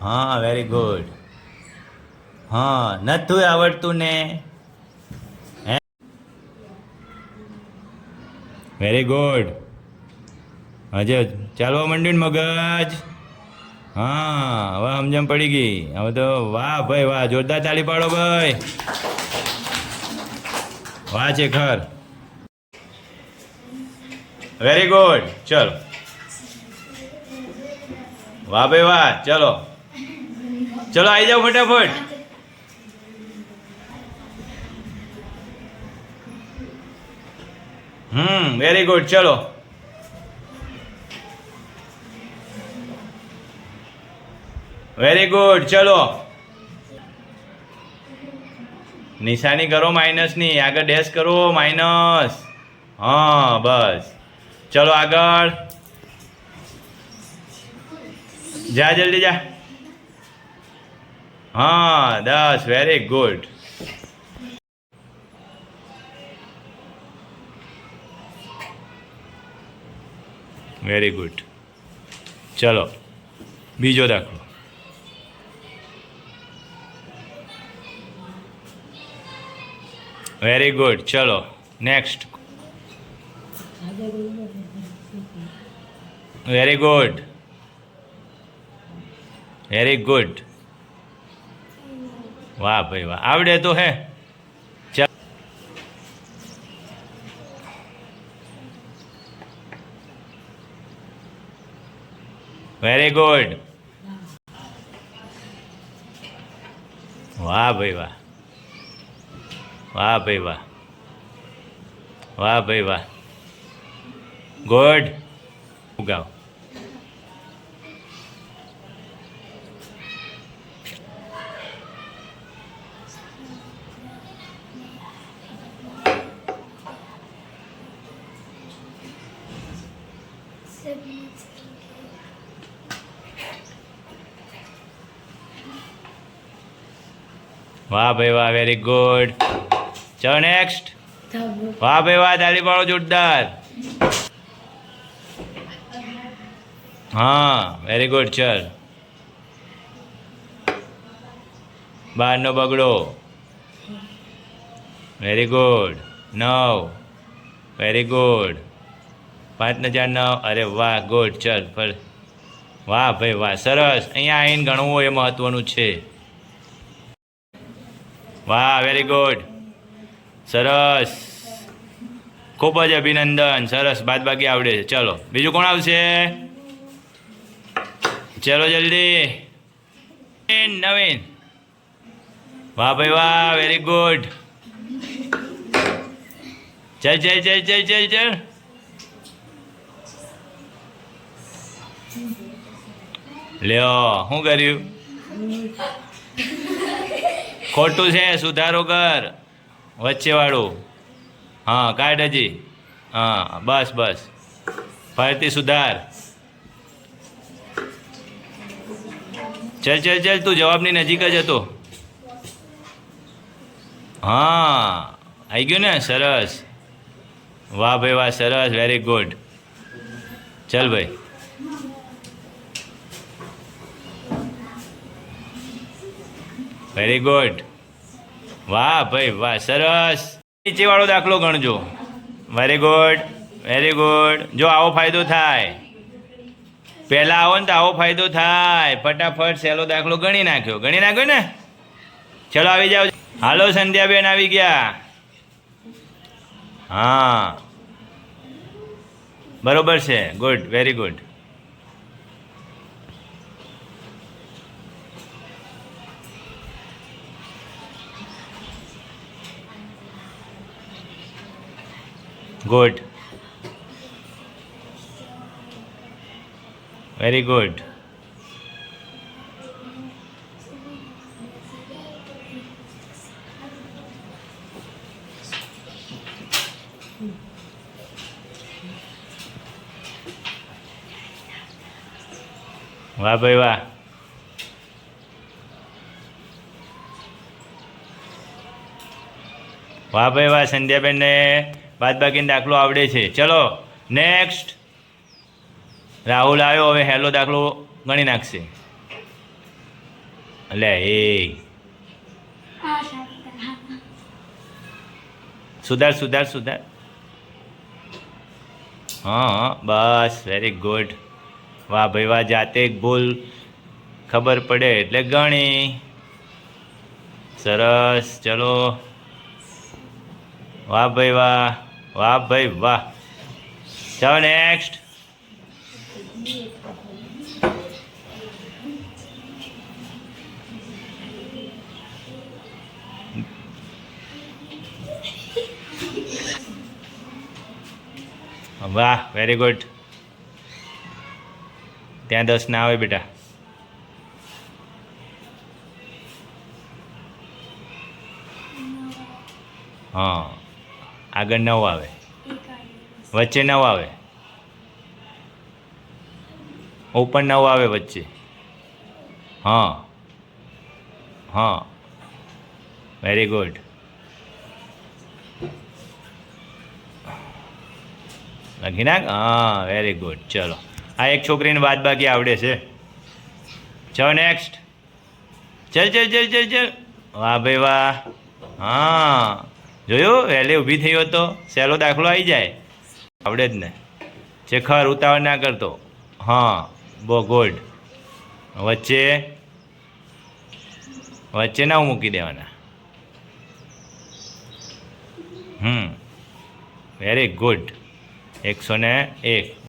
હા very good હા નથું આવડતું ને વેરી ગુડ હજે ચાલવા માંડ્યું મગજ? હા, હવે સમજમ પડી ગઈ. હવે તો વાહ ભાઈ, વાહ, જોરદાર તાળી પાડો ભાઈ. વાહ છે ખર વેરી ગુડ ચલો. વાહ ભાઈ, વાહ, ચલો. ચલો આવી જાઓ ફટાફટ. હમ વેરી ગુડ ચલો. વેરી ગુડ ચલો. નિશાની કરો માઇનસની આગળ ડેશ કરો માઇનસ હા, બસ. ચલો આગળ. જા, જલ્દી જા. હા, દસ વેરી ગુડ વેરી ગુડ ચલો, બીજો દાખલો. વેરી ગુડ ચલો next very good very good વાહ ભાઈ વાહ. આવડે તો હે. વેરી ગુડ વાહ ભાઈ વાહ. વાહ ભાઈ વાહ. વાહ ભાઈ વાહ. ગુડ ગાઓ વાહ ભાઈ વાહ વેરી ગુડ ચલો નેક્સ્ટ વાહ ભાઈ વાહ, તાળી પાડો જોરદાર. હા વેરી ગુડ ચલ. બારનો બગડો. વેરી ગુડ નવ. વેરી ગુડ પાંચ હજાર નવ અરે વાહ ગુડ ચલ ફર વાહ ભાઈ વાહ, સરસ. અહીંયા આવીને ગણવું એ મહત્વનું છે. વાહ વેરી ગુડ સરસ. ખૂબ જ અભિનંદન. સરસ બાદ બાકી આવડે. છે ચલો, બીજું કોણ આવશે? ચલો જલ્દી. નવીન વાહ ભાઈ વાહ વેરી ગુડ ચલ ચલ ચલ ચલ ચલ ચલ. લ્યો, શું કર્યું? ખોટું છે, સુધારો કર. વચ્ચેવાળું. હા, કાઢ હજી. હા, બસ બસ. ફરતી સુધાર. ચલ ચલ ચલ, તું જવાબની નજીક જ હતો. હા આવી ગયું ને? સરસ. વાહ ભાઈ, વાહ, સરસ. વેરી ગુડ ચલ ભાઈ. વેરી ગુડ વાહ ભાઈ વાહ, સરસ. નીચેવાળો દાખલો ગણજો. વેરી ગુડ વેરી ગુડ જો આવો ફાયદો થાય. પહેલાં આવો ને તો આવો ફાયદો થાય. ફટાફટ સહેલો દાખલો ગણી નાખ્યો. ગણી નાખ્યો ને? ચલો આવી જાઓ. હાલો, સંધ્યાબેન આવી ગયા. હા. બરોબર છે. Good very good good very good વાહ ભાઈ વાહ. વાહ ભાઈ વાહ સંધ્યાબેનને બાદ બાકીનો દાખલો આવડે છે. ચલો નેક્સ્ટ રાહુલ આવ્યો હવે હેલો દાખલો ગણી નાખશે. લે એ. સુધાર સુધાર સુધાર. હા, બસ વેરી ગુડ વાહ ભાઈ વાહ જાતે ભૂલ ખબર પડે એટલે ગણી. સરસ ચલો. વાહ ભાઈ વાહ. વાહ ભાઈ વાહ. ચાલો નેક્સ્ટ વાહ વેરી ગુડ ત્યાં દસ ના આવે બેટા. હા. આગળ નવ આવે. વચ્ચે નવ આવે. ઓપન નવ આવે વચ્ચે. હા. હા. વેરી ગુડ લખી નાખ? હા વેરી ગુડ ચલો. આ એક છોકરીને બાદ બાકી આવડે છે. ચલો નેક્સ્ટ ચલ ચલ ચલ ચલ ચલ. વાહ ભાઈ વાહ. હા. જોયું? વહેલી ઊભી થયો તો સહેલો દાખલો આવી જાય. આવડે જ ને. ચેખર ઉતાવળ ના કરતો. હા, બહુ ગુડ વચ્ચે વચ્ચે ના મૂકી દેવાના. હમ વેરી ગુડ એકસો ને એક.